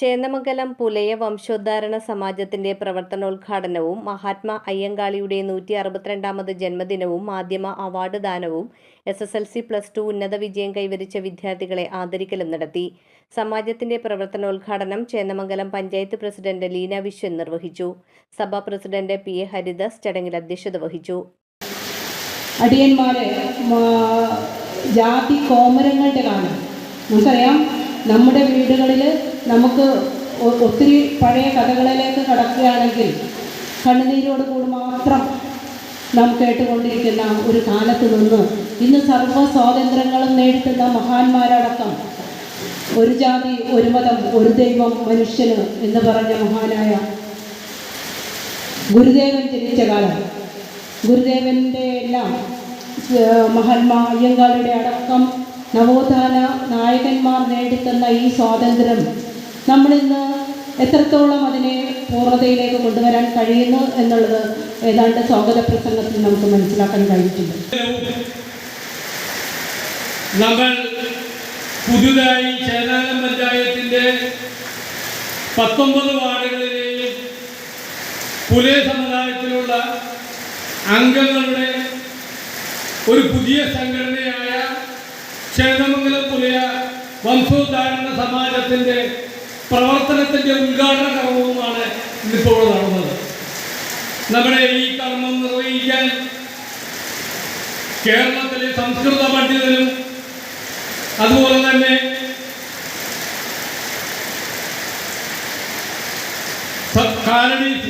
ചേന്നമംഗലം പുലയ വംശോദ്ധാരണ സമാജത്തിന്റെ പ്രവർത്തനോദ്ഘാടനവും മഹാത്മാ അയ്യങ്കാളിയുടെ നൂറ്റി അറുപത്തിരണ്ടാമത് ജന്മദിനവും മാധ്യമ award ദാനവും S S L C plus two ഉന്നത വിജയം കൈവരിച്ച വിദ്യാർത്ഥികളെ ആദരിക്കലും നടത്തി. സമാജത്തിന്റെ പ്രവർത്തനോദ്ഘാടനം ചേന്നമംഗലം പഞ്ചായത്ത് പ്രസിഡന്റ് ലീന വിശ്വൻ നിർവഹിച്ചു. സഭാ പ്രസിഡന്റ് പി എ ഹരിദാസ് ചടങ്ങിൽ അധ്യക്ഷത വഹിച്ചു. അടിയന്മാരെ ജാതി കോമരങ്ങളുടെ കാലം. നമുക്കറിയാം നമ്മുടെ വീടുകളിൽ നമുക്ക് ഒത്തിരി പഴയ കഥകളിലേക്ക് കടക്കുകയാണെങ്കിൽ കണ്ണുനീരോട് കൂടി മാത്രം നാം കേട്ടുകൊണ്ടിരിക്കുന്ന ഒരു കാലത്ത് നിന്ന് ഇന്ന് സർവ സ്വാതന്ത്ര്യങ്ങളും നേരിടുന്ന മഹാന്മാരടക്കം ഒരു ജാതി ഒരു മതം ഒരു ദൈവം മനുഷ്യന് എന്ന് പറഞ്ഞ മഹാനായ ഗുരുദേവൻ ജനിച്ച കാലം. ഗുരുദേവന്റെ എല്ലാം മഹാത്മാ അയ്യങ്കാളിയുടെ അടക്കം നവോത്ഥാന നായകന്മാർ നേടിത്തന്ന ഈ സ്വാതന്ത്ര്യം നമ്മളിന്ന് എത്രത്തോളം അതിനെ പൂർണതയിലേക്ക് കൊണ്ടുവരാൻ കഴിയുന്നു എന്നുള്ളത് ഏതാണ്ട് സ്വാഗത പ്രസംഗത്തിൽ നമുക്ക് മനസ്സിലാക്കാൻ കഴിഞ്ഞിട്ടുണ്ട്. നമ്മൾ പുതുതായി ചേനാലം പഞ്ചായത്തിന്റെ പത്തൊമ്പത് വാർഡുകളിലെയും പുലേ സമുദായത്തിലുള്ള അംഗങ്ങളുടെ ഒരു പുതിയ സംഘടനയായ ചേന്നമംഗലം പുലയ വംശോദ്ധാരണ സമാജത്തിന്റെ പ്രവർത്തനത്തിന്റെ ഉദ്ഘാടന കർമ്മവുമാണ് ഇന്നിപ്പോൾ നടന്നത്. നമ്മുടെ ഈ കർമ്മം നിർവഹിക്കാൻ കേരളത്തിലെ സംസ്കൃത പണ്ഡിതനും അതുപോലെ തന്നെ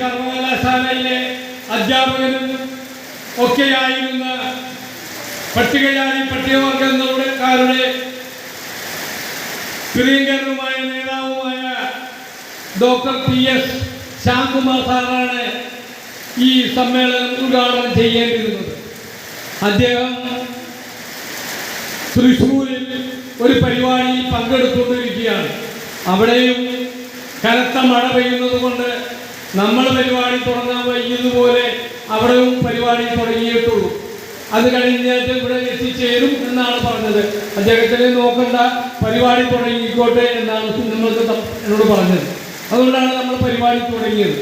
സർവകലാശാലയിലെ അധ്യാപകനും ഒക്കെയായിരുന്ന പട്ടികജാതി പട്ടികവർഗങ്ങളുടെക്കാരുടെ പ്രിയങ്കരനുമായ നേതാവുമായ ഡോക്ടർ പി എസ് ശ്യാംകുമാർ സാറാണ് ഈ സമ്മേളനം ഉദ്ഘാടനം ചെയ്യേണ്ടിയിരുന്നത്. അദ്ദേഹം തൃശ്ശൂരിൽ ഒരു പരിപാടി പങ്കെടുത്തുകൊണ്ടിരിക്കുകയാണ്. അവിടെയും കനത്ത മഴ പെയ്യുന്നത് കൊണ്ട് നമ്മൾ പരിപാടി തുടങ്ങാൻ വൈകിയതുപോലെ അവിടെയും പരിപാടി തുടങ്ങിയിട്ടുള്ളൂ. അത് കഴിഞ്ഞിട്ട് ഇവിടെ എത്തിച്ചേരും എന്നാണ് പറഞ്ഞത്. അദ്ദേഹത്തിനെ നോക്കണ്ട പരിപാടി തുടങ്ങിക്കോട്ടെ എന്നാണ് നിങ്ങൾക്ക് എന്നോട് പറഞ്ഞത്. അതുകൊണ്ടാണ് നമ്മൾ പരിപാടി തുടങ്ങിയത്.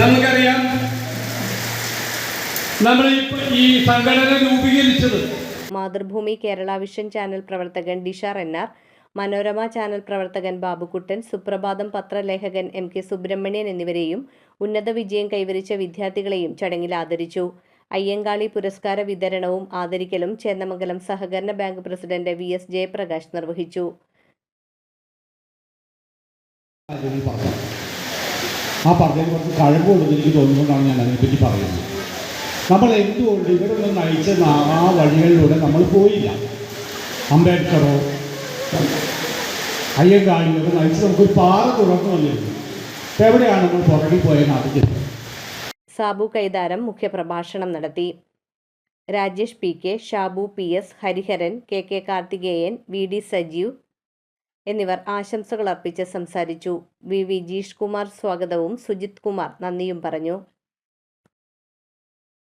നമുക്കറിയാം നമ്മൾ ഈ സംഘടന രൂപീകരിച്ചത്. മാതൃഭൂമി കേരള വിഷൻ ചാനൽ പ്രവർത്തകൻ ഡിഷ റെന്നാർ മനോരമ ചാനൽ പ്രവർത്തകൻ ബാബുക്കുട്ടൻ സുപ്രഭാതം പത്രലേഖകൻ എം കെ സുബ്രഹ്മണ്യൻ എന്നിവരെയും ഉന്നത വിജയം കൈവരിച്ച വിദ്യാർത്ഥികളെയും ചടങ്ങിൽ ആദരിച്ചു. അയ്യങ്കാളി പുരസ്കാര വിതരണവും ആദരിക്കലും ചേന്നമംഗലം സഹകരണ bank president V S Jayaprakash നിർവഹിച്ചു. ആ പറഞ്ഞതിന് കുറച്ച് കഴിവുള്ളത് എനിക്ക് തോന്നുന്നതാണ് ഞാൻ അതിനെപ്പറ്റി പറയുന്നത്. നമ്മൾ എന്തുകൊണ്ട് ഇവിടെ നിന്ന് നയിച്ച ആ വഴികളിലൂടെ നമ്മൾ പോയില്ല? അംബേദ്കറോ അയ്യങ്കാളിയൊക്കെ നയിച്ച് നമുക്കൊരു പാറ തുറന്നു വന്നിരുന്നു. എവിടെയാണ് നമ്മൾ പുറകിൽ പോയെന്ന് നാട്ടിൽ സാബു കൈതാരം മുഖ്യപ്രഭാഷണം നടത്തി. Rajesh P K Shabu P S Hariharan K K Karthikeyan V D Sajeev എന്നിവർ ആശംസകൾ അർപ്പിച്ച് സംസാരിച്ചു. വി. വി. ജീഷ് കുമാർ സ്വാഗതവും. സുജിത് കുമാർ നന്ദിയും പറഞ്ഞു.